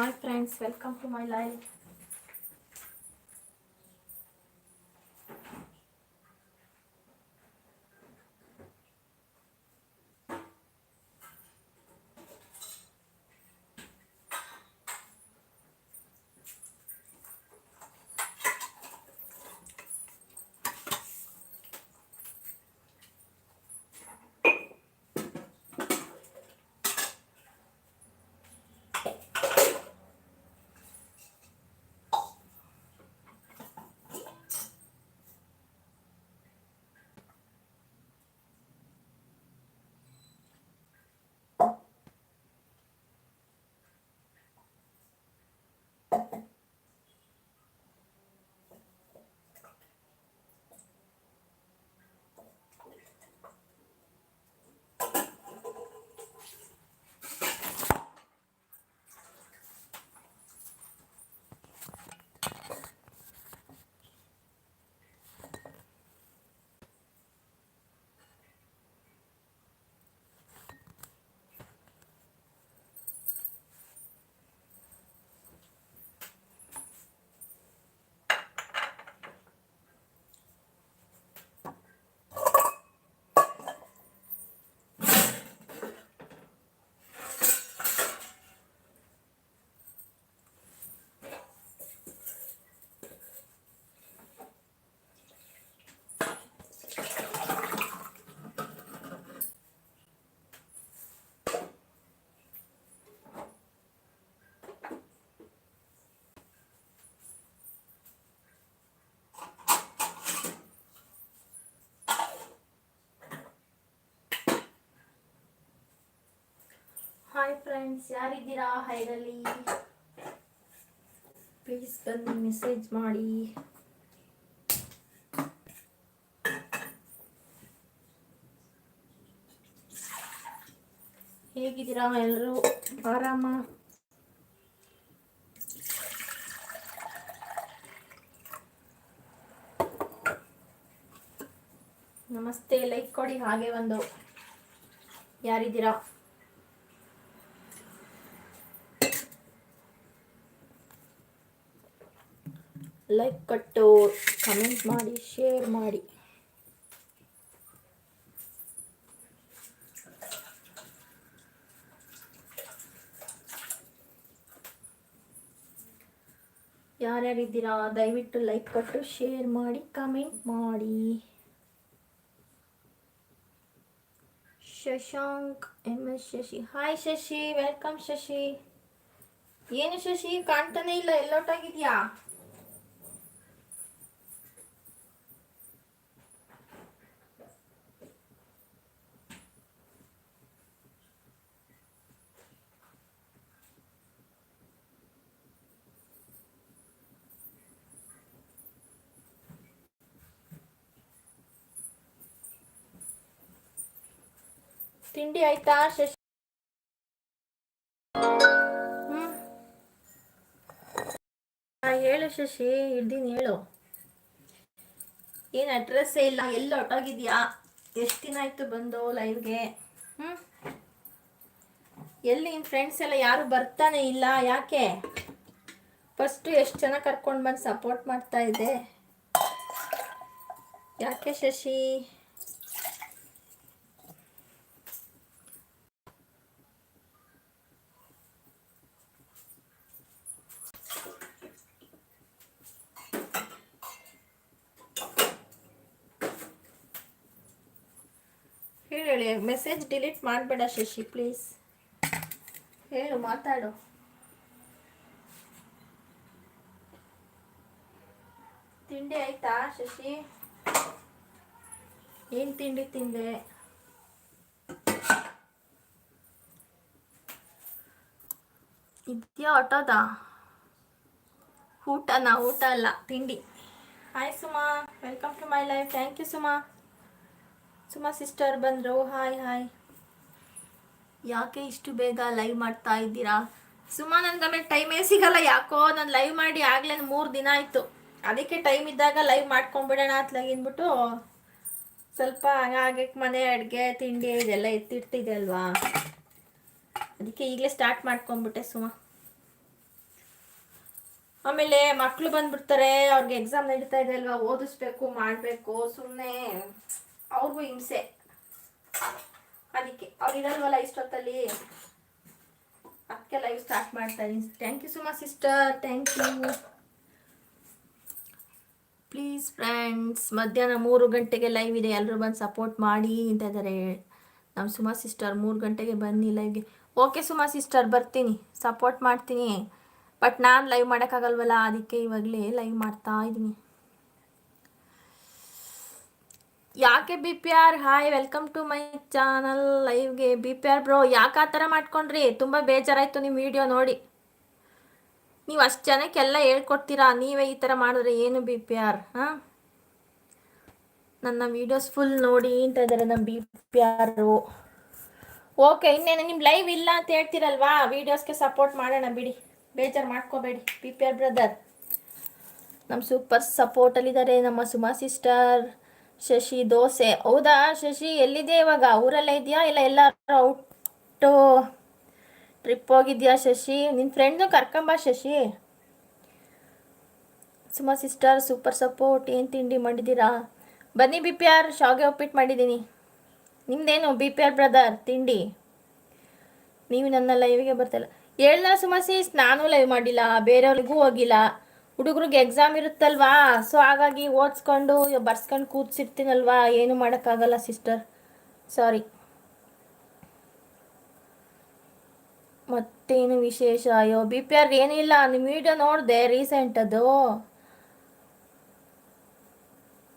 Hi friends, welcome to my life. Hi friends ಯಾರಿದ್ದೀರಾ? ಹೈರಲ್ಲಿ please ಬಂದು message ಮಾಡಿ. ಹೇಗಿದ್ದೀರಾ ಎಲ್ಲರೂ? ಆರಾಮ? ನಮಸ್ತೆ ಲೈಕ್ ಕೊಡಿ ಹಾಗೆ ಒಂದು. ಯಾರಿದ್ದೀರಾ? ಲೈಕ್ ಕಟ್ಟು ಕಮೆಂಟ್ ಮಾಡಿ ಶೇರ್ ಮಾಡಿ. ಯಾರ್ಯಾರಿದ್ದೀರಾ, ದಯವಿಟ್ಟು ಲೈಕ್ ಕೊಟ್ಟು ಶೇರ್ ಮಾಡಿ ಕಮೆಂಟ್ ಮಾಡಿ. Shashank M S Shashi. Hi Shashi welcome Shashi. ಏನು ಶಶಿ, ಕಾಣ್ತಾನೆ ಇಲ್ಲ ಎಲ್ಲೊಟ್ಟಾಗಿದ್ಯಾ ತಿಂಡಿ ಆಯ್ತಾ? ಶಶಿ ಹೇಳು ಶಶಿ ಇದ್ದೀನಿ ಹೇಳು. ಏನು ಅಡ್ರೆಸ್ಸೇ ಇಲ್ಲ, ಎಲ್ಲಿ ಹೊಟ್ಟೋಗಿದ್ಯಾ ಎಷ್ಟು ದಿನ ಆಯ್ತು ಬಂದು ಲೈವ್ಗೆ ಹ್ಮ್. ಎಲ್ಲಿ ನಿನ್ ಫ್ರೆಂಡ್ಸ್ ಎಲ್ಲ ಯಾರು ಬರ್ತಾನೆ ಇಲ್ಲ, ಯಾಕೆ? ಫಸ್ಟು ಎಷ್ಟು ಜನ ಕರ್ಕೊಂಡು ಬಂದು ಸಪೋರ್ಟ್ ಮಾಡ್ತಾ ಇದ್ದೆ ಯಾಕೆ ಶಶಿ ಹೇಳು ಹೇಳಿ ಮೆಸೇಜ್ ಡಿಲೀಟ್ ಮಾಡಬೇಡ ಶಶಿ ಪ್ಲೀಸ್ ಹೇಳು, ಮಾತಾಡು. ತಿಂಡಿ ಆಯ್ತಾ ಶಶಿ? ಏನು ತಿಂಡಿ ತಿಂದೆ? ಇದೆಯಾ ಆಟೋದ? ಊಟನಾ? ಊಟ ಅಲ್ಲ, ತಿಂಡಿ. Hi Suma welcome to my life thank you Suma. Suma sister ಬಂದರು, ಹಾಯ್ ಹಾಯ್. ಯಾಕೆ ಇಷ್ಟು ಬೇಗ ಲೈವ್ ಮಾಡ್ತಾ ಇದ್ದೀರಾ? ಸುಮಾ ನನಗೆ ಟೈಮೇ ಸಿಗಲ್ಲ, ಯಾಕೋ ನಾನು ಲೈವ್ ಮಾಡಿ ಆಗಲೇ ಮೂರು ದಿನ ಆಯಿತು. ಅದಕ್ಕೆ ಟೈಮ್ ಇದ್ದಾಗ ಲೈವ್ ಮಾಡ್ಕೊಂಬಿಡೋಣ ಅಂದ್ಬಿಟ್ಟು ಸ್ವಲ್ಪ ಹಾಗೆ ಮನೆ ಅಡುಗೆ, ತಿಂಡಿ ಇದೆಲ್ಲ ಎತ್ತಿಡ್ತಿದೆ ಅಲ್ವಾ? ಅದಕ್ಕೆ ಈಗಲೇ ಸ್ಟಾರ್ಟ್ ಮಾಡ್ಕೊಂಬಿಟ್ಟೆ ಸುಮಾ. ಆಮೇಲೆ ಮಕ್ಕಳು ಬಂದ್ಬಿಡ್ತಾರೆ, ಅವ್ರಿಗೆ ಎಕ್ಸಾಮ್ ನಡೀತಾ ಇದೆ ಅಲ್ವಾ? ಓದಿಸ್ಬೇಕು, ಮಾಡಬೇಕು ಸುಮ್ಮನೆ ಅವ್ರಿಗೂ ಹಿಂಸೆ. ಅದಕ್ಕೆ ಅವ್ರು ಇರಲ್ವಲ್ಲ ಇಷ್ಟೊತ್ತಲ್ಲಿ ಅದಕ್ಕೆ ಲೈವ್ ಸ್ಟಾರ್ಟ್ ಮಾಡ್ತಾ ಇದ್ದೀನಿ. Thank you Suma sister thank you please friends ಮಧ್ಯಾಹ್ನ ಮೂರು ಗಂಟೆಗೆ ಲೈವ್ ಇದೆ. ಎಲ್ಲರೂ ಬಂದು ಸಪೋರ್ಟ್ ಮಾಡಿ ಅಂತ ಇದ್ದಾರೆ. ನಮ್ಮ ಸುಮಾ ಸಿಸ್ಟರ್ ಮೂರು ಗಂಟೆಗೆ ಬನ್ನಿ ಲೈವ್ಗೆ ಓಕೆ ಸುಮಾ ಸಿಸ್ಟರ್ ಬರ್ತೀನಿ. ಸಪೋರ್ಟ್ ಮಾಡ್ತೀನಿ. ಬಟ್ ನಾನು ಲೈವ್ ಮಾಡೋಕ್ಕಾಗಲ್ವಲ್ಲ? ಅದಕ್ಕೆ ಇವಾಗಲೇ ಲೈವ್ ಮಾಡ್ತಾ ಇದ್ದೀನಿ. ಯಾಕೆ B P R hi welcome to my channel ಲೈವ್ಗೆ B P R bro ಯಾಕೆ ಆ ಥರ ಮಾಡ್ಕೊಂಡ್ರಿ? ತುಂಬ ಬೇಜಾರಾಯಿತು ನಿಮ್ಮ ವಿಡಿಯೋ ನೋಡಿ. ನೀವು ಅಷ್ಟು ಜನಕ್ಕೆಲ್ಲ ಹೇಳ್ಕೊಡ್ತೀರಾ? ನೀವೇ ಈ ಥರ ಮಾಡಿದ್ರೆ ಏನು ಬಿ ಪಿ ಆರ್ ಹಾಂ? ನನ್ನ ವೀಡಿಯೋಸ್ ಫುಲ್ ನೋಡಿ ಅಂತ ಇದ್ದಾರೆ ನಮ್ಮ ಬಿ ಪಿ ಆರು ಓಕೆ ಇನ್ನೇನು ನಿಮ್ಮ ಲೈವ್ ಇಲ್ಲ ಅಂತ ಹೇಳ್ತೀರಲ್ವಾ? ವೀಡಿಯೋಸ್ಗೆ ಸಪೋರ್ಟ್ ಮಾಡೋಣ ಬಿಡಿ. ಬೇಜಾರು ಮಾಡ್ಕೋಬೇಡಿ ಬಿ ಪಿ ಆರ್ ಬ್ರದರ್ ನಮ್ಮ ಸೂಪರ್ ಸಪೋರ್ಟಲ್ಲಿದ್ದಾರೆ ನಮ್ಮ ಸುಮಾ ಸಿಸ್ಟರ್ ಶಶಿ, ದೋಸೆ. ಹೌದಾ? ಶಶಿ ಎಲ್ಲಿದೆ ಇವಾಗ? ಊರಲ್ಲೇ ಇದೆಯಾ? ಇಲ್ಲ ಎಲ್ಲರೂ ಔಟು ಟ್ರಿಪ್ ಹೋಗಿದ್ಯಾ ಶಶಿ? ನಿನ್ನ ಫ್ರೆಂಡ್ನು ಕರ್ಕೊಂಬ Shashi. Suma sister super support ಏನು ತಿಂಡಿ ಮಾಡಿದ್ದೀರಾ? ಬನ್ನಿ ಬಿ ಪಿ ಆರ್ ಶಾವಿಗೆ ಉಪ್ಪಿಟ್ಟು ಮಾಡಿದ್ದೀನಿ. ನಿಮ್ದೇನು ಬಿ ಪಿ ಆರ್ ಬ್ರದರ್ ತಿಂಡಿ? ನೀವು ನನ್ನ ಲೈವಿಗೆ ಬರ್ತಾಯಿಲ್ಲ ಹೇಳ್ದ ಸುಮಸಿ ನಾನು ಲೈವ್ ಮಾಡಿಲ್ಲ, ಬೇರೆಯವ್ರಿಗೂ ಹೋಗಿಲ್ಲ. ಹುಡುಗರಿಗೆ ಎಕ್ಸಾಮ್ ಇರುತ್ತಲ್ವಾ? ಸೊ ಹಾಗಾಗಿ ಓದಿಸ್ಕೊಂಡು, ಬರ್ಸ್ಕೊಂಡು ಕೂತ್ಸಿರ್ತೀನಲ್ವಾ? ಏನು ಮಾಡೋಕ್ಕಾಗಲ್ಲ ಸಿಸ್ಟರ್ ಸಾರಿ ಮತ್ತೇನು ವಿಶೇಷ? ಅಯ್ಯೋ ಬಿ ಪಿ ಆರ್ ಏನಿಲ್ಲ ನಿಮ್ಮ ವಿಡಿಯೋ ನೋಡಿದೆ ರೀಸೆಂಟ್ ಅದು.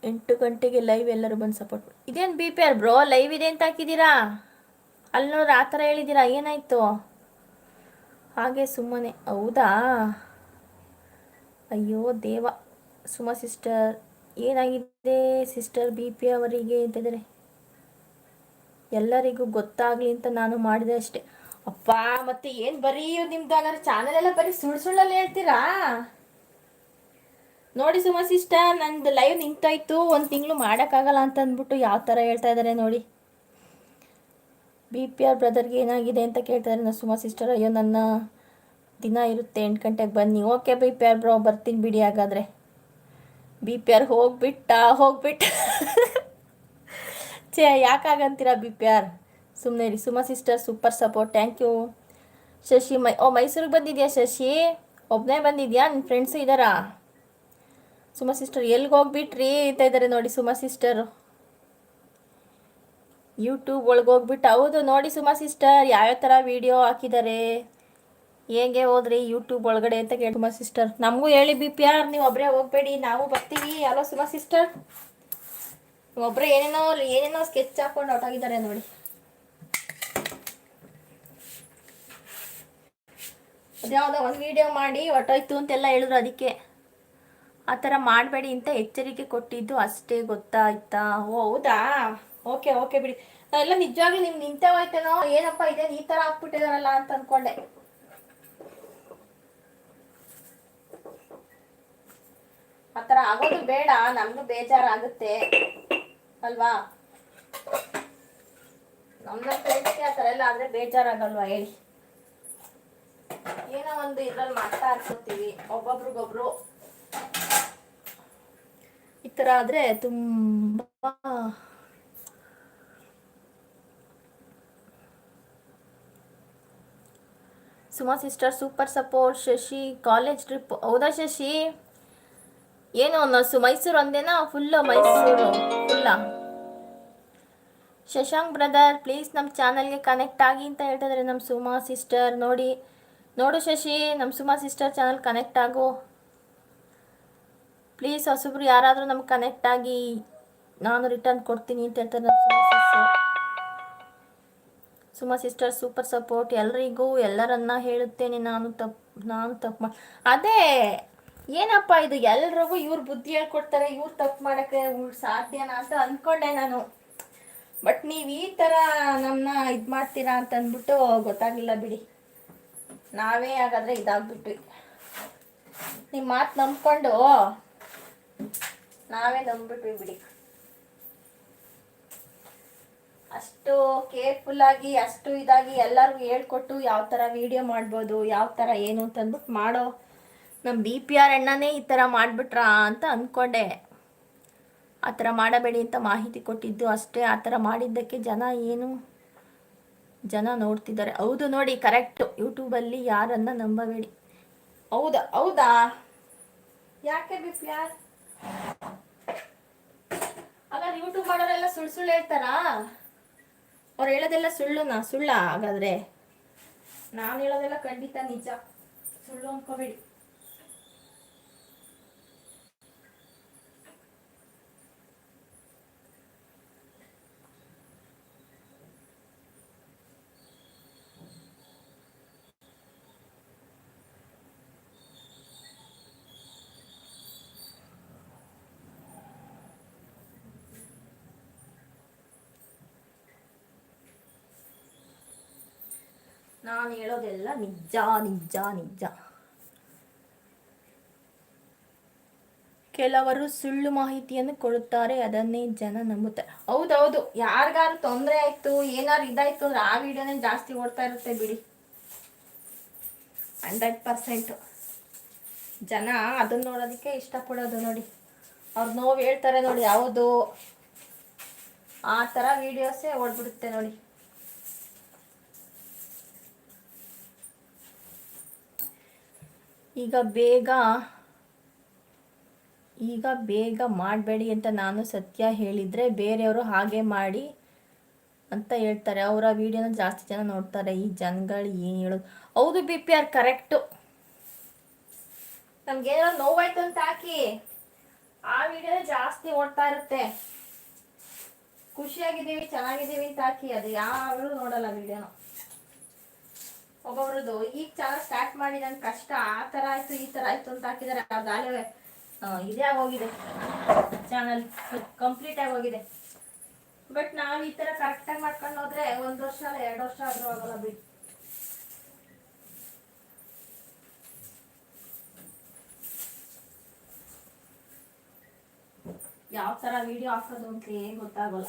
ಎಂಟು ಗಂಟೆಗೆ ಲೈವ್ ಎಲ್ಲರೂ ಬಂದು ಸಪೋರ್ಟ್ ಇದೇನು B P R bro live ಇದೆ ಅಂತ ಹಾಕಿದ್ದೀರಾ? ಅಲ್ಲಿ ನೋಡ್ರಿ ಆ ಥರ ಹೇಳಿದ್ದೀರಾ? ಏನಾಯಿತು? ಹಾಗೆ ಸುಮ್ಮನೆ. ಹೌದಾ? ಅಯ್ಯೋ ದೇವ, ಸುಮ ಸಿಸ್ಟರ್, ಏನಾಗಿದೆ ಸಿಸ್ಟರ್ ಬಿ ಪಿ ಅವರಿಗೆ ಅಂತಿದ್ರೆ? ಎಲ್ಲರಿಗೂ ಗೊತ್ತಾಗಲಿ ಅಂತ ನಾನು ಮಾಡಿದೆ ಅಷ್ಟೇ. ಅಪ್ಪ, ಮತ್ತೆ ಏನು ಬರೀ ನಿಮ್ದು ಹಾಗಾದ್ರೆ ಚಾನಲ್ ಎಲ್ಲ ಬರೀ ಸುಳ್ಳು ಸುಳ್ಳಲ್ಲಿ ಹೇಳ್ತೀರಾ? ನೋಡಿ ಸುಮ ಸಿಸ್ಟರ್, ನಂದು ಲೈವ್ ನಿಂತಾಯ್ತು, ಒಂದು ತಿಂಗಳು ಮಾಡೋಕ್ಕಾಗಲ್ಲ ಅಂತ ಅಂದ್ಬಿಟ್ಟು ಯಾವ ಥರ ಹೇಳ್ತಾ ಇದ್ದಾರೆ ನೋಡಿ. ಬಿ ಪಿ ಆರ್ ಬ್ರದರ್ಗೆ ಏನಾಗಿದೆ ಅಂತ ಕೇಳ್ತಾರೆ ನಾನು ಸುಮಾ ಸಿಸ್ಟರ್, ಅಯ್ಯೋ ನನ್ನ ದಿನ ಇರುತ್ತೆ, ಎಂಟು ಗಂಟೆಗೆ ಬನ್ನಿ okay B P R bro, ಬರ್ತೀನಿ ಬಿಡಿ ಹಾಗಾದರೆ. ಬಿ ಪಿ ಆರ್ ಹೋಗ್ಬಿಟ್ಟ ಹೋಗ್ಬಿಟ್ಟ. ಛೇ, ಯಾಕಾಗಂತೀರ ಬಿ ಪಿ ಆರ್? ಸುಮ್ಮನೆ ರೀ Suma sister, super support, thank you. Shashi ಮೈ, ಓ, ಮೈಸೂರಿಗೆ ಬಂದಿದ್ಯಾ ಶಶಿ? ಒಬ್ಬನೇ ಬಂದಿದ್ಯಾ? ನಿನ್ನ ಫ್ರೆಂಡ್ಸು ಇದ್ದಾರಾ ಸುಮಾ ಸಿಸ್ಟರ್ ಎಲ್ಲಿಗೆ ಹೋಗ್ಬಿಟ್ರಿ? ಅಂತ ಇದ್ದಾರೆ ನೋಡಿ ಸುಮಾ ಸಿಸ್ಟರು. ಯೂಟ್ಯೂಬ್ ಒಳಗೆ ಹೋಗ್ಬಿಟ್ಟು. ಹೌದು, ನೋಡಿ ಸುಮಾ ಸಿಸ್ಟರ್, ಯಾವ್ಯಾವ ಥರ ವೀಡಿಯೋ ಹಾಕಿದ್ದಾರೆ ಹೇಗೆ ಹೋದ್ರಿ ಯೂಟ್ಯೂಬ್ ಒಳಗಡೆ ಅಂತ ಕೇಳಿ ಸುಮಾ ಸಿಸ್ಟರ್ ನಮಗೂ ಹೇಳಿ ಬಿ ಪಿ ಆರ್ ನೀವು ಒಬ್ಬರೇ ಹೋಗ್ಬೇಡಿ. ನಾವು ಬರ್ತೀವಿ. ಅಲೋ ಸುಮಾ ಸಿಸ್ಟರ್ ಒಬ್ಬರೇ ಏನೇನೋ ಏನೇನೋ ಸ್ಕೆಚ್ ಹಾಕೊಂಡು ಹೊರಟಾಗಿದ್ದಾರೆ ನೋಡಿ. ಅದ್ಯಾವುದೋ ಒಂದು ವಿಡಿಯೋ ಮಾಡಿ ಹೊಟ್ಟೋಯ್ತು ಅಂತೆಲ್ಲ ಹೇಳಿದ್ರು ಅದಕ್ಕೆ. ಆ ಥರ ಮಾಡಬೇಡಿ ಅಂತ ಎಚ್ಚರಿಕೆ ಕೊಟ್ಟಿದ್ದು ಅಷ್ಟೇ ಗೊತ್ತಾಯ್ತಾ? ಓ, ಹೌದಾ? ಓಕೆ ಓಕೆ ಬಿಡಿ. ಎಲ್ಲ ನಿಜವಾಗ್ಲೂ ನಿಮ್ಗೆ ನಿಂತೆ ಹೋಯ್ತೇನೋ? ಏನಪ್ಪ ಇದೇನು ಈ ಥರ ಹಾಕ್ಬಿಟ್ಟಿದಾರಲ್ಲ ಅಂತ ಅನ್ಕೊಂಡೆ. ಆ ಥರ ಆಗೋದು ಬೇಡ, ನಮಗೂ ಬೇಜಾರಾಗುತ್ತೆ. ಅಲ್ವಾ? ನಮ್ಮ ಫ್ರೆಂಡ್ಸ್ಗೆ ಆತರ ಎಲ್ಲ ಆದ್ರೆ ಬೇಜಾರಾಗಲ್ವಾ ಹೇಳಿ? ಏನೋ ಒಂದು ಇದ್ರಲ್ಲಿ ಮಾಡ್ತಾ ಇರ್ಕೊತೀವಿ, ಒಬ್ಬೊಬ್ರಿಗೊಬ್ರು. ಈ ತರ ಆದ್ರೆ ತುಂಬಾ Suma sister super support Shashi college trip ಹೌದಾ ಶಶಿ? ಏನು ನಸು Mysuru ಒಂದೇನಾ full Mysuru. Full Shashank brother please ನಮ್ಮ ಚಾನಲ್ಗೆ ಕನೆಕ್ಟ್ ಆಗಿ ಅಂತ ಹೇಳ್ತಿದ್ರೆ ನಮ್ಮ ಸುಮಾ ಸಿಸ್ಟರ್ ನೋಡಿ, ನೋಡು ಶಶಿ ನಮ್ಮ ಸುಮಾ ಸಿಸ್ಟರ್ ಚಾನಲ್ ಕನೆಕ್ಟ್ ಆಗು. ಪ್ಲೀಸ್ ಹೊಸಬ್ರು ಯಾರಾದರೂ ನಮ್ಗೆ ಕನೆಕ್ಟ್ ಆಗಿ ನಾನು ರಿಟರ್ನ್ ಕೊಡ್ತೀನಿ ಅಂತ ಹೇಳ್ತಾರೆ ನಮ್ಮ Suma sister Suma sister super support ಎಲ್ರಿಗೂ. ಎಲ್ಲರನ್ನ ಹೇಳುತ್ತೇನೆ ನಾನು ತಪ್ಪು ನಾನು ತಪ್ಪು ಮಾ, ಅದೇ ಏನಪ್ಪ ಇದು? ಎಲ್ರಿಗೂ ಇವ್ರು ಬುದ್ಧಿ ಹೇಳ್ಕೊಡ್ತಾರೆ, ಇವ್ರು ತಪ್ಪು ಮಾಡೋಕ್ಕೆ ಸಾಧ್ಯನಾ ಅಂತ ಅಂದ್ಕೊಂಡೆ ನಾನು. ಬಟ್ ನೀವು ಈ ಥರ ನಮ್ಮನ್ನ ಇದು ಮಾಡ್ತೀರಾ ಅಂತ ಅಂದ್ಬಿಟ್ಟು ಗೊತ್ತಾಗಲಿಲ್ಲ ಬಿಡಿ. ನಾವೇ ಹಾಗಾದರೆ ಇದಾಗ್ಬಿಟ್ವಿ. ನಿಮ್ಮ ಮಾತು ನಂಬ್ಕೊಂಡು ನಾವೇ ನಂಬ್ಬಿಟ್ವಿ ಬಿಡಿ. ಅಷ್ಟು ಕೇರ್ಫುಲ್ ಆಗಿ, ಅಷ್ಟು ಇದಾಗಿ ಎಲ್ಲರಿಗೂ ಹೇಳ್ಕೊಟ್ಟು ಯಾವ ಥರ ವಿಡಿಯೋ ಮಾಡ್ಬೋದು, ಯಾವ ಥರ ಏನು ಅಂತ ಅಂದ್ಬಿಟ್ಟು ಮಾಡೋ ನಮ್ಮ ಬಿ ಪಿ ಆರ್ ಅಣ್ಣನೇ ಈ ಥರ ಮಾಡಿಬಿಟ್ರಾ ಅಂತ ಅಂದ್ಕೊಂಡೆ ಆ ಥರ ಮಾಡಬೇಡಿ ಅಂತ ಮಾಹಿತಿ ಕೊಟ್ಟಿದ್ದು ಅಷ್ಟೇ. ಆ ಥರ ಮಾಡಿದ್ದಕ್ಕೆ ಜನ ಏನು ಜನ ನೋಡ್ತಿದ್ದಾರೆ. ಹೌದು ನೋಡಿ ಕರೆಕ್ಟು ಯೂಟ್ಯೂಬಲ್ಲಿ ಯಾರನ್ನ ನಂಬಬೇಡಿ. ಹೌದಾ ಹೌದಾ? ಯಾಕೆ ಬಿ ಪಿ ಆರ್? ಹಾಗಾದ್ರೆ ಯೂಟ್ಯೂಬ್ ಮಾಡೋರೆಲ್ಲ ಸುಳ್ಳು ಸುಳ್ಳು ಹೇಳ್ತಾರಾ? ಅವ್ರು ಹೇಳೋದೆಲ್ಲ ಸುಳ್ಳುನಾ? ಸುಳ್ಳ ಹಾಗಾದ್ರೆ? ನಾನು ಹೇಳೋದೆಲ್ಲ ಖಂಡಿತ ನಿಜ. ಸುಳ್ಳು ಅನ್ಕೋಬೇಡಿ. ನಾನು ಹೇಳೋದೆಲ್ಲ ನಿಜ ನಿಜ ನಿಜ. ಕೆಲವರು ಸುಳ್ಳು ಮಾಹಿತಿಯನ್ನು ಕೊಡುತ್ತಾರೆ, ಅದನ್ನೇ ಜನ ನಂಬುತ್ತಾರೆ. ಹೌದೌದು ಯಾರಿಗಾರು ತೊಂದರೆ ಆಯ್ತು, ಏನಾದ್ರು ಇದಾಯ್ತು ಅಂದ್ರೆ ಆ ವಿಡಿಯೋನೇ ಜಾಸ್ತಿ ಓಡ್ತಾ ಇರುತ್ತೆ ಬಿಡಿ. Hundred percent. ಜನ ಅದನ್ನ ನೋಡೋದಕ್ಕೆ ಇಷ್ಟಪಡೋದು ನೋಡಿ. ಅವ್ರು ನೋವು ಹೇಳ್ತಾರೆ ನೋಡಿ ಯಾವುದು ಆ ಥರ ವಿಡಿಯೋಸೇ ಓಡ್ಬಿಡುತ್ತೆ ನೋಡಿ. ಈಗ ಬೇಗ ಈಗ ಬೇಗ ಮಾಡಬೇಡಿ ಅಂತ ನಾನು ಸತ್ಯ ಹೇಳಿದರೆ ಬೇರೆಯವರು ಹಾಗೆ ಮಾಡಿ ಅಂತ ಹೇಳ್ತಾರೆ. ಅವರ ವಿಡಿಯೋನ ಜಾಸ್ತಿ ಜನ ನೋಡ್ತಾರೆ. ಈ ಜನಗಳು ಏನು ಹೇಳೋದು? ಹೌದು ಬಿ ಪಿ ಆರ್ ಕರೆಕ್ಟು. ನಮ್ಗೇನೋ ನೋವಾಯ್ತು ಅಂತ ಹಾಕಿ ಆ ವಿಡಿಯೋ ಜಾಸ್ತಿ ಓಡ್ತಾ ಇರುತ್ತೆ. ಖುಷಿಯಾಗಿದ್ದೀವಿ, ಚೆನ್ನಾಗಿದ್ದೀವಿ ಅಂತ ಹಾಕಿ ಅದು ಯಾರು ನೋಡಲ್ಲ ವಿಡಿಯೋನ. ಒಬ್ಬೊಬ್ರದ್ದು. ಈಗ ಚಾನಲ್ ಸ್ಟಾರ್ಟ್ ಮಾಡಿ ನಂಗೆ ಕಷ್ಟ, ಆ ಥರ ಆಯ್ತು, ಈ ಥರ ಆಯ್ತು ಅಂತ ಹಾಕಿದ್ದಾರೆ ಅದಾಗಲೇ ಇದೇ ಆಗೋಗಿದೆ. ಚಾನಲ್ ಕಂಪ್ಲೀಟ್ ಹೋಗಿದೆ. ಬಟ್ ನಾವು ಈ ಥರ ಕರೆಕ್ಟಾಗಿ ಮಾಡ್ಕೊಂಡು ಹೋದ್ರೆ ಒಂದು ವರ್ಷ ಅಲ್ಲ ಎರಡು ವರ್ಷ ಆದರೂ ಆಗೋಲ್ಲ ಬಿಡಿ. ಯಾವ ಥರ ವಿಡಿಯೋ ಹಾಕೋದು ಅಂತ ಏನು ಗೊತ್ತಾಗೋಲ್ಲ.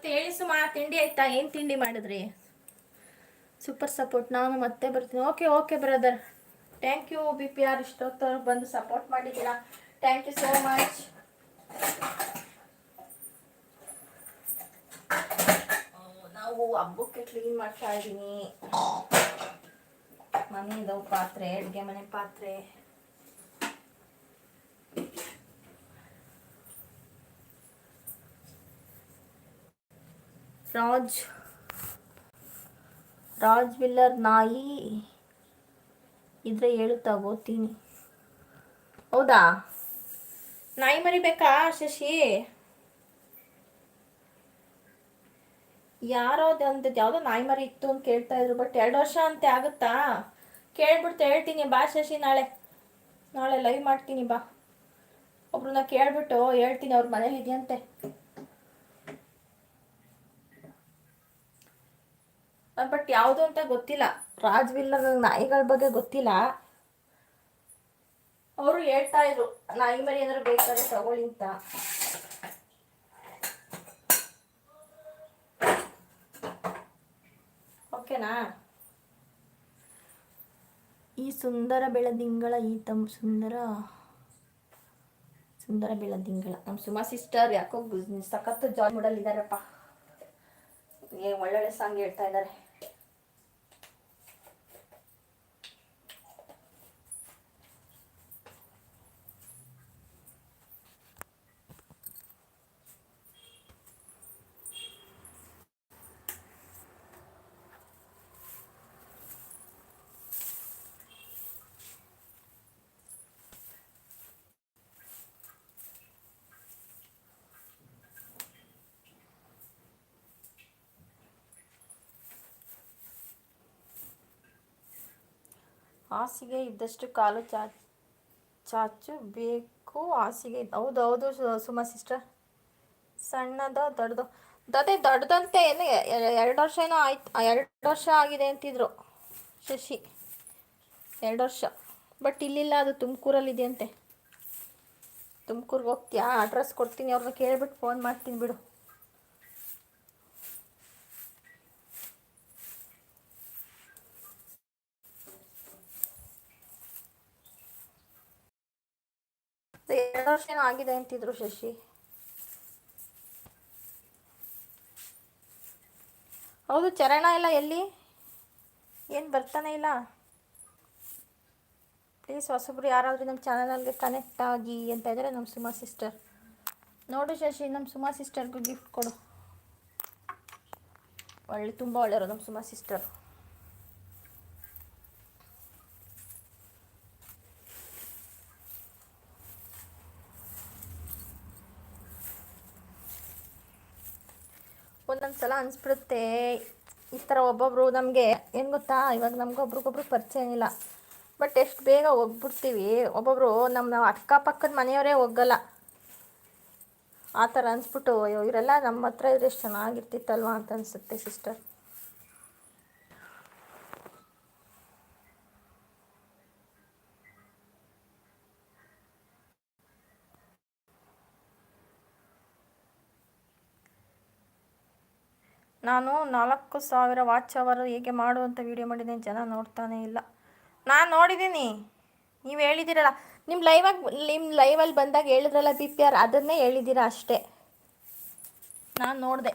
ಮತ್ತೆ ಹೇಳಿ ಸುಮಾ, ತಿಂಡಿ ಆಯ್ತಾ? ಏನು ತಿಂಡಿ ಮಾಡಿದ್ರಿ? ಸೂಪರ್ ಸಪೋರ್ಟ್ ನಾನು ಮತ್ತೆ ಬರ್ತೀನಿ. Okay okay brother thank you B P R ಇಷ್ಟೊತ್ತವ್ರು ಬಂದು ಸಪೋರ್ಟ್ ಮಾಡಿದ್ದೀರಾ? ಥ್ಯಾಂಕ್ ಯು ಸೋ ಮಚ್ ನಾವು ಹಬ್ಬಕ್ಕೆ ಕ್ಲೀನ್ ಮಾಡ್ತಾ ಇದ್ದೀನಿ. ಮನೆದು ಪಾತ್ರೆ, ಅಡುಗೆ ಮನೆ ಪಾತ್ರೆ. ರಾಜ್ ರಾಜ್ ವಿಲ್ಲರ್ ನಾಯಿ ಇದ್ರೆ ಹೇಳುತ್ತಾ ಓದ್ತೀನಿ ಹೌದಾ? ನಾಯಿ ಮರಿಬೇಕಾ ಶಶಿ? ಯಾರೋ ಒಂದು ಯಾವುದೋ ನಾಯಿ ಮರಿ ಇತ್ತು ಅಂತ ಕೇಳ್ತಾ ಇದ್ರು ಬಟ್ ಎರಡು ವರ್ಷ ಅಂತ ಆಗುತ್ತಾ? ಕೇಳ್ಬಿಡ್ತು ಹೇಳ್ತೀನಿ, ಬಾ ಶಶಿ ನಾಳೆ. ನಾಳೆ ಲೈವ್ ಮಾಡ್ತೀನಿ, ಬಾ. ಒಬ್ರನ್ನ ಕೇಳ್ಬಿಟ್ಟು ಹೇಳ್ತೀನಿ, ಅವ್ರ ಮನೇಲಿ ಇದೆಯಂತೆ. ಬಟ್ ಯಾವುದು ಅಂತ ಗೊತ್ತಿಲ್ಲ. ರಾಜ್ ವಿಲ್ಲರ್ ನಾಯಿಗಳ ಬಗ್ಗೆ ಗೊತ್ತಿಲ್ಲ. ಅವರು ಹೇಳ್ತಾ ಇದ್ರು ನಾಯಿ ಮರಿ ಏನಾದ್ರು ಬೇಕಾದ್ರೆ ತಗೊಳ್ಳಿ ಅಂತ. ಓಕೆನಾ? ಈ ಸುಂದರ ಬೆಳದಿಂಗಳ ಈ ತಮ್ಮ ಸುಂದರ ಸುಂದರ ಬೆಳದಿಂಗಳ. ನಮ್ಮ ಸುಮಾ ಸಿಸ್ಟರ್ ಯಾಕೋ ಸಖತ್ತು ಜಾಯ್ ಮಾಡಲ್ ಏ ಒಳ್ಳೊಳ್ಳೆ ಸಾಂಗ್ ಹೇಳ್ತಾ ಇದ್ದಾರೆ ಹಾಸಿಗೆ ಇದ್ದಷ್ಟು ಕಾಲು ಚಾ ಚಾಚು ಬೇಕು ಹಾಸಿಗೆ ಹೌದು ಹೌದು ಸುಮಾ ಸಿಸ್ಟರ್ ಸಣ್ಣದ ದೊಡ್ಡದು ಅದೇ ದೊಡ್ಡದಂತೆ ಏನು ಎರಡು ವರ್ಷ ಏನೋ ಆಯ್ತು ಎರಡು ವರ್ಷ ಆಗಿದೆ ಅಂತಿದ್ರು ಶಶಿ. ಎರಡು ವರ್ಷ. ಬಟ್ ಇಲ್ಲಿಲ್ಲ, ಅದು ತುಮಕೂರಲ್ಲಿದೆಯಂತೆ ತುಮಕೂರ್ಗೆ ಹೋಗ್ತೀಯಾ? ಅಡ್ರೆಸ್ ಕೊಡ್ತೀನಿ, ಅವ್ರನ್ನ ಕೇಳ್ಬಿಟ್ಟು ಫೋನ್ ಮಾಡ್ತೀನಿ ಬಿಡು. ಎರಡು ಏನೋ ಆಗಿದೆ ಅಂತಿದ್ರು ಶಶಿ. ಹೌದು, ಚರಣ ಇಲ್ಲ ಎಲ್ಲಿ? ಏನು ಬರ್ತಾನೆ ಇಲ್ಲ? ಪ್ಲೀಸ್ ಹೊಸಬ್ರು ಯಾರಾದರೂ ನಮ್ಮ ಚಾನಲ್ಗೆ ಕನೆಕ್ಟ್ ಆಗಿ ಅಂತ ಇದ್ದಾರೆ ನಮ್ಮ ಸುಮಾ ಸಿಸ್ಟರ್ ನೋಡು ಶಶಿ, ನಮ್ಮ ಸುಮಾ ಸಿಸ್ಟರ್ಗೂ ಗಿಫ್ಟ್ ಕೊಡು. ಒಳ್ಳೆ, ತುಂಬ ಒಳ್ಳೆಯವರು ನಮ್ಮ ಸುಮಾ ಸಿಸ್ಟರ್ ಸಲ ಅನ್ಸ್ಬಿಡುತ್ತೆ. ಈ ಥರ ಒಬ್ಬೊಬ್ಬರು ನಮಗೆ ಏನು ಗೊತ್ತಾ, ಇವಾಗ ನಮ್ಗೆ ಒಬ್ರಿಗೊಬ್ರು ಪರಿಚಯ ಇಲ್ಲ ಬಟ್ ಎಷ್ಟು ಬೇಗ ಹೋಗ್ಬಿಡ್ತೀವಿ. ಒಬ್ಬೊಬ್ಬರು ನಮ್ಮ ಅಕ್ಕಪಕ್ಕದ ಮನೆಯವರೇ ಹೋಗಲ್ಲ. ಆ ಥರ ಅನಿಸ್ಬಿಟ್ಟು ಇವರೆಲ್ಲ ನಮ್ಮ ಹತ್ರ ಇದ್ರೆ ಎಷ್ಟು ಚೆನ್ನಾಗಿರ್ತಿತ್ತಲ್ವಾ ಅಂತ ಅನಿಸುತ್ತೆ, ಸಿಸ್ಟರ್. ನಾನು ನಾಲ್ಕು ಸಾವಿರ ವಾಚ್ ಅವರು ಹೇಗೆ ಅಂತ ವಿಡಿಯೋ ಮಾಡಿದ್ದೀನಿ ಜನ ನೋಡ್ತಾನೆ ಇಲ್ಲ. ನಾನು ನೋಡಿದ್ದೀನಿ ನೀವು ಹೇಳಿದ್ದೀರಲ್ಲ ನಿಮ್ಮ ಲೈವಾಗಿ ನಿಮ್ಮ ಲೈವಲ್ಲಿ ಬಂದಾಗ ಹೇಳಿದ್ರಲ್ಲ ಬಿ ಪಿ ಆರ್ ಅದನ್ನೇ ಹೇಳಿದ್ದೀರಾ ಅಷ್ಟೇ. ನಾನು ನೋಡಿದೆ.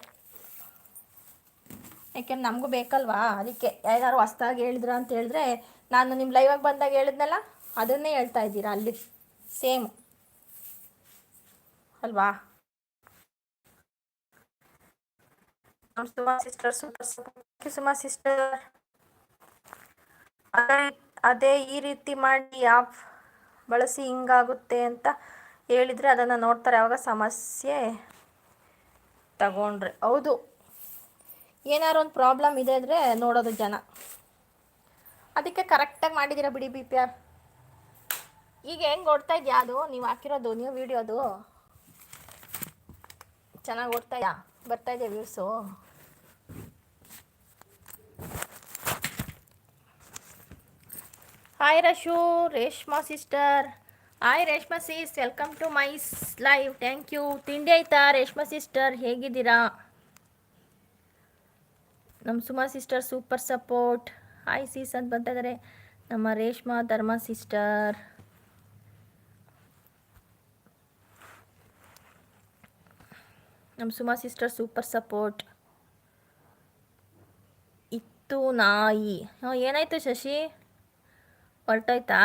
ಯಾಕೆಂದ್ರೆ ನಮಗೂ ಬೇಕಲ್ವಾ? ಅದಕ್ಕೆ ಯಾರು ಹೊಸ್ದಾಗಿ ಹೇಳಿದ್ರ ಅಂತ ಹೇಳಿದ್ರೆ, ನಾನು ನಿಮ್ಮ ಲೈವಾಗಿ ಬಂದಾಗ ಹೇಳಿದ್ನಲ್ಲ, ಅದನ್ನೇ ಹೇಳ್ತಾ ಇದ್ದೀರಾ ಅಲ್ಲಿ. ಸೇಮ್ ಅಲ್ವಾ? Suma sister super Suma sister ಅದೇ ಈ ರೀತಿ ಮಾಡಿ ಆಫ್ ಬಳಸಿ ಹಿಂಗಾಗುತ್ತೆ ಅಂತ ಹೇಳಿದರೆ ಅದನ್ನು ನೋಡ್ತಾರೆ. ಆವಾಗ ಸಮಸ್ಯೆ ತಗೊಂಡ್ರೆ. ಹೌದು. ಏನಾರು ಒಂದು ಪ್ರಾಬ್ಲಮ್ ಇದೆ ಅಂದರೆ ನೋಡೋದು ಜನ. ಅದಕ್ಕೆ ಕರೆಕ್ಟಾಗಿ ಮಾಡಿದ್ದೀರಾ ಬಿಡಿ ಬಿ ಪಿ ಆರ್. ಈಗ ಹೆಂಗೆ ಓಡ್ತಾ ಇದೆಯಾ ಅದು? ನೀವು ಹಾಕಿರೋದು, ನೀವು ವಿಡಿಯೋದು ಚೆನ್ನಾಗಿ ಓಡ್ತಾ ಇದೆಯಾ? ಬರ್ತಾ ಇದೆಯಾ views hi Rashu Reshma sister hi Reshma sis welcome to my live thank you ತಿಂಡಿ ಆಯ್ತಾ ರೇಷ್ಮಾ ಸಿಸ್ಟರ್ ಹೇಗಿದ್ದೀರಾ? ನಮ್ಮ Suma sister super support hi sis ಅಂತ ಬರ್ತಾ ನಮ್ಮ ರೇಷ್ಮಾ ಧರ್ಮ ಸಿಸ್ಟರ್ ನಮ್ಮ ಸುಮಾ ಸಿಸ್ಟರ್ ಸೂಪರ್ ಸಪೋರ್ಟ್ ಇತ್ತು ನಾಯಿ. ಏನಾಯ್ತು ಶಶಿ? ಹೊರಟೋಯ್ತಾ?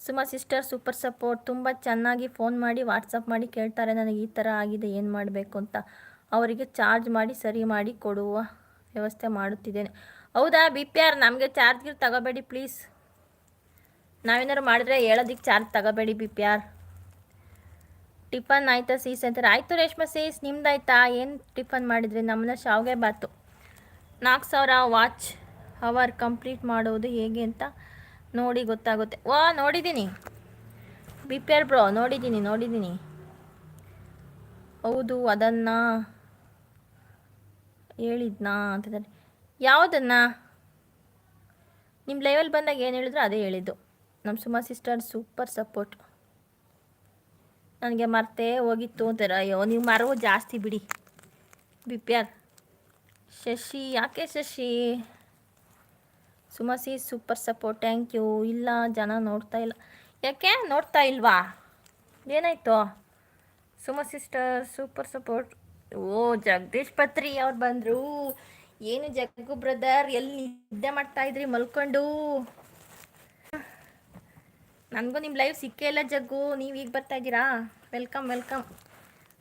Suma sister super support. ತುಂಬ ಚೆನ್ನಾಗಿ ಫೋನ್ ಮಾಡಿ ವಾಟ್ಸಪ್ ಮಾಡಿ ಕೇಳ್ತಾರೆ, ನನಗೆ ಈ ಥರ ಆಗಿದೆ, ಏನು ಮಾಡಬೇಕು ಅಂತ. ಅವರಿಗೆ ಚಾರ್ಜ್ ಮಾಡಿ, ಸರಿ ಮಾಡಿ ಕೊಡುವ ವ್ಯವಸ್ಥೆ ಮಾಡುತ್ತಿದ್ದೇನೆ. ಹೌದಾ ಬಿ ಪಿ ಆರ್ ನಮಗೆ ಚಾರ್ಜ್ಗೆ ತಗೋಬೇಡಿ ಪ್ಲೀಸ್. ನಾವೇನಾದ್ರು ಮಾಡಿದ್ರೆ ಹೇಳೋದಕ್ಕೆ ಚಾರ್ಜ್ ತಗೋಬೇಡಿ ಬಿ ಪಿ ಆರ್ ಟಿಫನ್ ಆಯಿತಾ, ಸೀಸ್ ಅಂತಾರೆ ಆಯಿತು ರೇಷ್ಮಾ ಸೀಸ್, ನಿಮ್ದಾಯ್ತಾ? ಏನು ಟಿಫನ್ ಮಾಡಿದ್ರಿ? ನಮ್ಮನ್ನ ಶಾವ್ಗೆ ಬಾತು. ನಾಲ್ಕು ಸಾವಿರ ವಾಚ್. ಅವರ್ ಕಂಪ್ಲೀಟ್ ಮಾಡೋದು ಹೇಗೆ ಅಂತ ನೋಡಿ ಗೊತ್ತಾಗುತ್ತೆ. ವಾ, ನೋಡಿದ್ದೀನಿ. ಬಿ ಪಿ ಆರ್ ಬ್ರೋ, ನೋಡಿದ್ದೀನಿ ನೋಡಿದ್ದೀನಿ. ಹೌದು, ಅದನ್ನು ಹೇಳಿದ್ನಾ ಅಂತಿದ್ದಾರೆ ಯಾವುದನ್ನು? ನಿಮ್ಮ ಲೈವಲ್ಲಿ ಬಂದಾಗ ಏನು ಹೇಳಿದ್ರು ಅದೇ ಹೇಳಿದ್ದು. ನಮ್ಮ ಸುಮಾ ಸಿಸ್ಟರ್ ಸೂಪರ್ ಸಪೋರ್ಟ್ ನನಗೆ ಮರ್ತೇ ಹೋಗಿತ್ತು ಅಂತಾರೆ ಅಯ್ಯೋ, ನೀವು ಮರವು ಜಾಸ್ತಿ ಬಿಡಿ. B P R. ಶಶಿ, ಯಾಕೆ ಶಶಿ? ಸುಮಸಿ ಸೂಪರ್ ಸಪೋರ್ಟ್ ಥ್ಯಾಂಕ್ ಯು ಇಲ್ಲ, ಜನ ನೋಡ್ತಾ ಇಲ್ಲ. ಯಾಕೆ? ನೋಡ್ತಾ ಇಲ್ವಾ? ಏನಾಯ್ತು? ಸುಮ ಸಿಸ್ಟರ್ ಸೂಪರ್ ಸಪೋರ್ಟ್ ಓ, ಜಗದೀಶ್ ಪತ್ರಿ ಅವ್ರು ಬಂದರು. ಏನು ಜಗ್ಗು ಬ್ರದರ್ ಎಲ್ಲಿ ನಿದ್ದೆ ಮಾಡ್ತಾ ಇದ್ರಿ? ಮಲ್ಕೊಂಡು. ನನಗೂ ನಿಮ್ಮ ಲೈವ್ ಸಿಕ್ಕೇ ಇಲ್ಲ ಜಗ್ಗು. ನೀವು ಈಗ ಬರ್ತಾ ಇದ್ದೀರಾ? Welcome welcome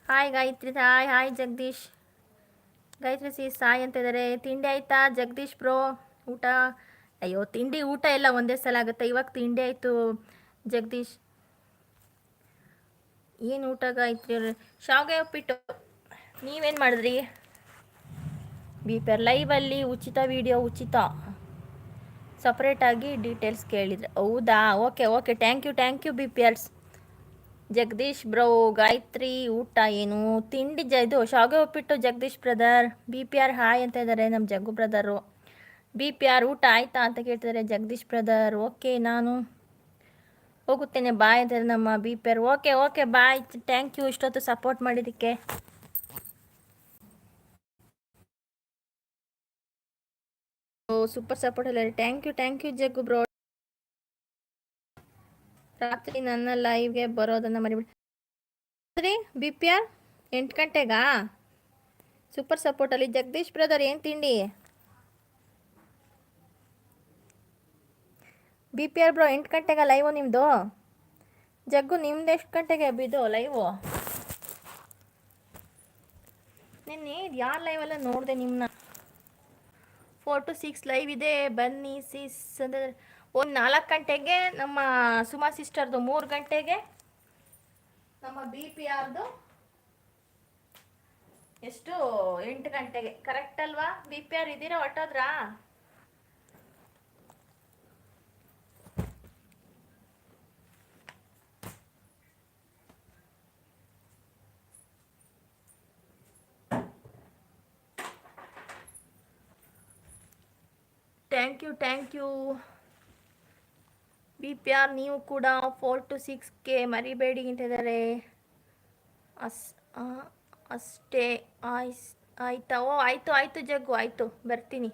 hi Gayatri hi hi Jagadish. Gayatri C, ಸಾಯ್ ಅಂತ ಇದ್ದಾರೆ ತಿಂಡಿ ಆಯ್ತಾ, ಜಗದೀಶ್ ಬ್ರೋ ಊಟ? ಅಯ್ಯೋ, ತಿಂಡಿ ಊಟ ಎಲ್ಲ ಒಂದೇ ಸಲ ಆಗುತ್ತೆ? ಇವಾಗ ತಿಂಡಿ ಆಯಿತು, ಜಗದೀಶ್. ಏನು ಊಟ ಆಯ್ತು ಶಾವಿಗೆ ಉಪ್ಪಿಟ್ಟು. ನೀವೇನು ಮಾಡಿದ್ರಿ? ಬಿ ಪಿ ಆರ್ ಲೈವಲ್ಲಿ ಉಚಿತ ವಿಡಿಯೋ ಉಚಿತ. ಸಪ್ರೇಟಾಗಿ ಡೀಟೇಲ್ಸ್ ಕೇಳಿದ್ರೆ. ಹೌದಾ? Okay okay thank you thank you B P Rs Jagadish bro Gayatri, ಊಟ ಏನು? ತಿಂಡಿ ಜ ಇದು ಶಾವಿಗೆ ಉಪ್ಪಿಟ್ಟು Jagadish brother B P R hi ಅಂತ ಇದ್ದಾರೆ ನಮ್ಮ Jaggu brother B P R ಊಟ ಆಯ್ತಾ ಅಂತ ಕೇಳ್ತಿದ್ದಾರೆ ಜಗದೀಶ್ ಬ್ರದರ್. ಓಕೆ, ನಾನು ಹೋಗುತ್ತೇನೆ. ಬಾಯ್ ಅಂತಾರೆ ನಮ್ಮ B P R. Okay okay, bye. Thank you ಇಷ್ಟೊತ್ತು ಸಪೋರ್ಟ್ ಮಾಡಿದ್ದಕ್ಕೆ. ಸೂಪರ್ ಸಪೋರ್ಟ್ ಎಲ್ಲ thank you thank you Jaggu bro ರಾತ್ರಿ ನನ್ನ ಲೈವ್ಗೆ ಬರೋದನ್ನು ಮರಿಬಿಡಿ ಬಿ ಪಿ ಆರ್ ಎಂಟು ಗಂಟೆಗಾ? ಸೂಪರ್ ಸಪೋರ್ಟಲ್ಲಿ ಜಗದೀಶ್ ಬ್ರದರ್, ಏನು ತಿಂಡಿ? ಬಿ ಪಿ ಆರ್ ಬ್ರೋ ಎಂಟು ಗಂಟೆಗೆ ಲೈವು ನಿಮ್ಮದು ಜಗ್ಗು, ನಿಮ್ದು ಎಷ್ಟು ಗಂಟೆಗೆ ಬಿದ್ದು ಲೈವು ನಿನ್ನೆ ಲೈವ್ ಲೈವೆಲ್ಲ ನೋಡಿದೆ ನಿಮ್ಮನ್ನ ಫೋರ್ ಟು ಸಿಕ್ಸ್ ಲೈವ್ ಇದೆ, ಬನ್ನಿ ಸಿಸ್ ಅಂದರೆ ಒಂದು ನಾಲ್ಕು ಗಂಟೆಗೆ ನಮ್ಮ ಸುಮಾ ಸಿಸ್ಟರ್ದು ಮೂರು ಗಂಟೆಗೆ ನಮ್ಮ ಬಿ ಪಿ ಆರ್ದು ಎಷ್ಟು? ಎಂಟು ಗಂಟೆಗೆ. ಕರೆಕ್ಟ್ ಅಲ್ವಾ? ಬಿ ಪಿ ಆರ್ ಇದ್ದೀರಾ ಹೊಟ್ಟೋದ್ರಾ thank you thank you B P R ನೀವು ಕೂಡ ಫೋರ್ ಟು ಸಿಕ್ಸ್ಗೆ ಮರಿಬೇಡಿ ಅಂತಿದ್ದಾರೆ. ಅಸ್ ಅಷ್ಟೇ, ಆಯ್ಸ್, ಆಯ್ತಾ? ಓ, ಆಯಿತು ಆಯಿತು ಜಗ್ಗು, ಆಯಿತು, ಬರ್ತೀನಿ.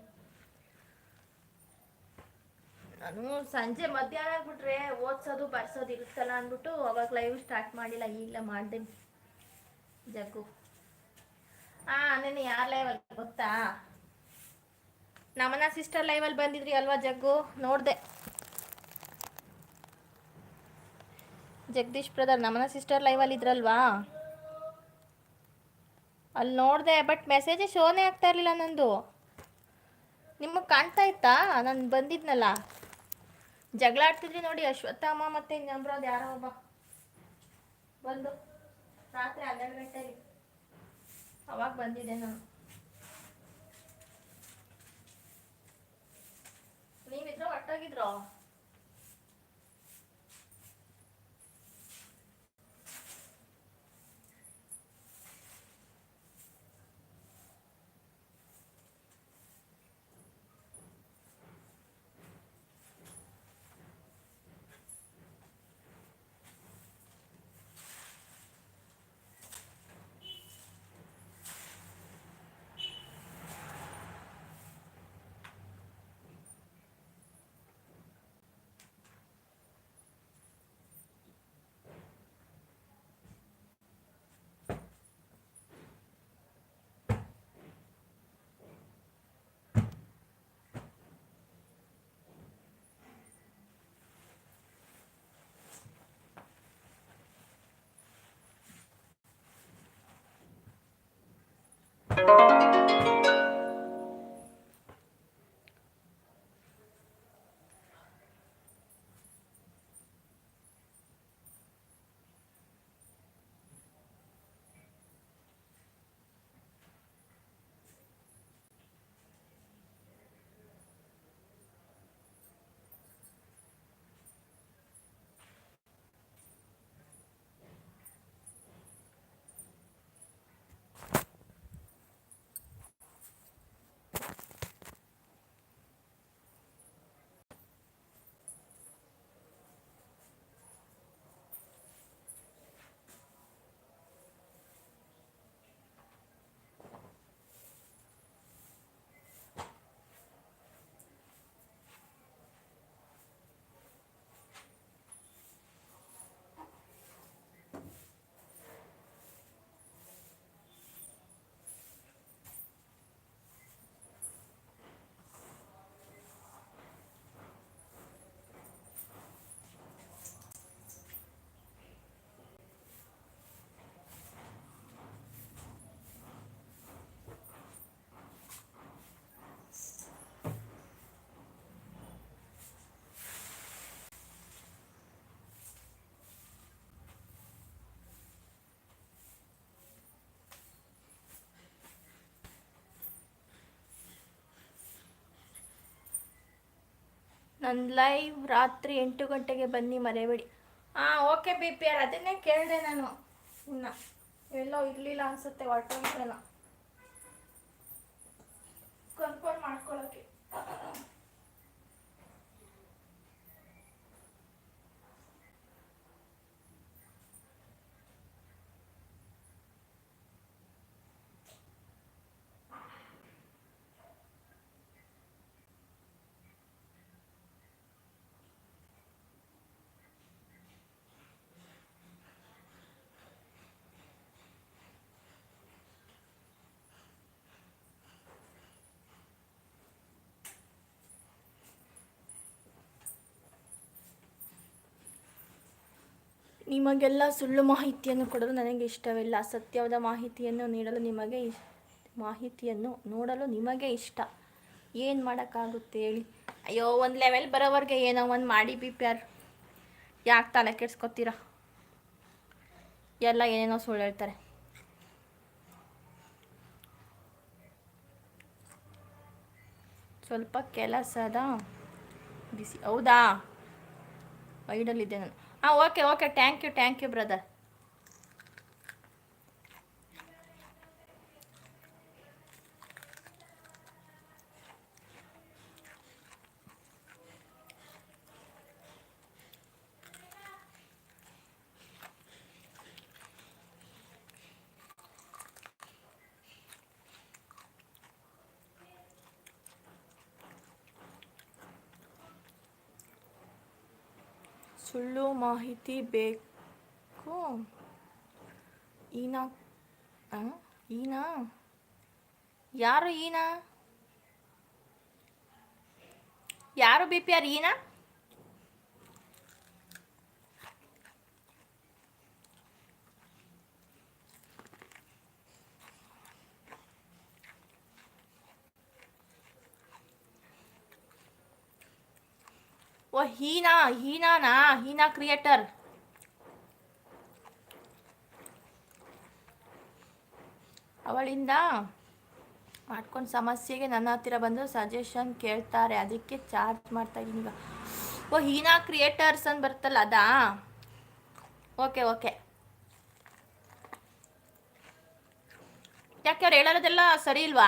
ನಾನು ಸಂಜೆ ಮಧ್ಯಾಹ್ನ ಆಗ್ಬಿಟ್ರೆ ಓದ್ಸೋದು, ಬರ್ಸೋದು ಇರುತ್ತಲ್ಲ ಅಂದ್ಬಿಟ್ಟು ಅವಾಗ ಲೈವ್ ಸ್ಟಾರ್ಟ್ ಮಾಡಿಲ್ಲ ಈಗಲೇ ಮಾಡ್ತೀನಿ ಜಗ್ಗು. ಹಾಂ ನೆನೆ ಯಾರ ಲೈವಲ್ಲಿ ಗೊತ್ತಾ? ನಮನ ಸಿಸ್ಟರ್ ಲೈವಲ್ಲಿ ಬಂದಿದ್ರಿ ಅಲ್ವಾ ಜಗ್ಗು? ನೋಡಿದೆ. ಜಗದೀಶ್ ಬ್ರದರ್ ನಮನ ಸಿಸ್ಟರ್ ಲೈವಲ್ಲಿ ಇದ್ರಲ್ವಾ? ಅಲ್ಲಿ ನೋಡಿದೆ ಬಟ್ ಮೆಸೇಜ್ ಶೋನೇ ಆಗ್ತಾ ಇರಲಿಲ್ಲ ನಂದು. ನಿಮಗೆ ಕಾಣ್ತಾ ಇತ್ತಾ? ನಾನು ಬಂದಿದ್ನಲ್ಲ. ಜಗಳ ಆಡ್ತಿದ್ರಿ ನೋಡಿ ಅಶ್ವತ್ಥಮ್ಮ ಮತ್ತೆ ಇನ್ನೊಬ್ರದ್ದು ಯಾರೋ ಒಬ್ಬ. ಬಂದು. ರಾತ್ರಿ ಹನ್ನೆರಡು ಗಂಟೆಗೆ ಅವಾಗ ಬಂದಿದ್ದೆ ನಾನು. ನೀವಿದ್ರು ನನ್ನ ಲೈವ್ ರಾತ್ರಿ ಎಂಟು ಗಂಟೆಗೆ ಬನ್ನಿ ಮರೆಯಬೇಡಿ ಹಾಂ ಓಕೆ ಬಿ ಪಿ ಆರ್ ಅದನ್ನೇ ಕೇಳಿದೆ ನಾನು. ಇನ್ನು ಎಲ್ಲೋ ಇರಲಿಲ್ಲ ಅನಿಸುತ್ತೆ ಹೊರಟೋಗಿದ್ದೆಲ್ಲ ನಿಮಗೆಲ್ಲ ಸುಳ್ಳು ಮಾಹಿತಿಯನ್ನು ಕೊಡಲು ನನಗೆ ಇಷ್ಟವಿಲ್ಲ. ಸತ್ಯವಾದ ಮಾಹಿತಿಯನ್ನು ನೀಡಲು ನಿಮಗೆ ಮಾಹಿತಿಯನ್ನು ನೋಡಲು ನಿಮಗೆ ಇಷ್ಟ. ಏನು ಮಾಡೋಕ್ಕಾಗುತ್ತೆ ಹೇಳಿ. ಅಯ್ಯೋ, ಒಂದು ಲೆವೆಲ್ ಬರೋವರೆಗೆ ಏನೋ ಒಂದು ಮಾಡಿ ಬಿ ಪಿ ಆರ್ ಯಾಕೆ ತಲೆ ಕೆಡ್ಸ್ಕೊತೀರ? ಎಲ್ಲ ಏನೇನೋ ಸುಳ್ಳು ಹೇಳ್ತಾರೆ. ಸ್ವಲ್ಪ ಕೆಲಸದ ಬಿಸಿ ಹೌದಾ? ವೈಡಲ್ಲಿದ್ದೆ ನಾನು. ಹಾಂ okay okay thank you thank you brother ಸುಳ್ಳು ಮಾಹಿತಿ ಬೇಕು? ಈನಾ? ಈನಾ? ಯಾರು ಈನಾ? ಯಾರು ಬಿ ಪಿ ಆರ್ ಈನಾ? ಓ, ಹೀನಾ, ಹೀನಾನಾ, ಹೀನಾ ಕ್ರಿಯೇಟರ್ ಅವಳಿಂದ ಮಾಡ್ಕೊಂಡು ಸಮಸ್ಯೆಗೆ ನನ್ನ ಹತ್ತಿರ ಬಂದು ಸಜೆಷನ್ ಕೇಳ್ತಾರೆ. ಅದಕ್ಕೆ ಚಾರ್ಜ್ ಮಾಡ್ತಾ ಇದ್ದೀನಿ ಈಗ. ಓ, ಹೀನಾ ಕ್ರಿಯೇಟರ್ಸ್ ಅಂತ ಬರ್ತಲ್ಲ ಅದಾ? ಓಕೆ ಓಕೆ ಯಾಕೆ ಅವ್ರು ಹೇಳೋದೆಲ್ಲ ಸರಿ ಇಲ್ವಾ?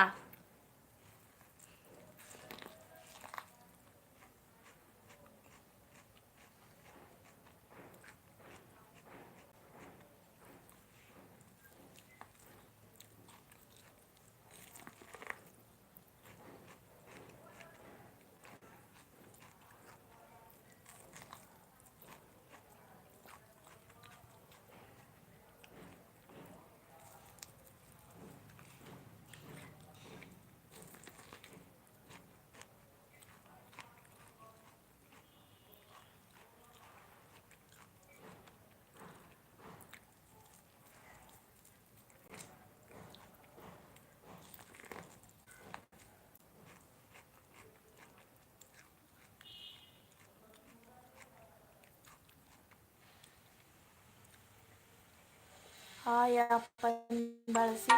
ಹಾಯ್ ಆ್ಯಪನ್ನು ಬಳಸಿ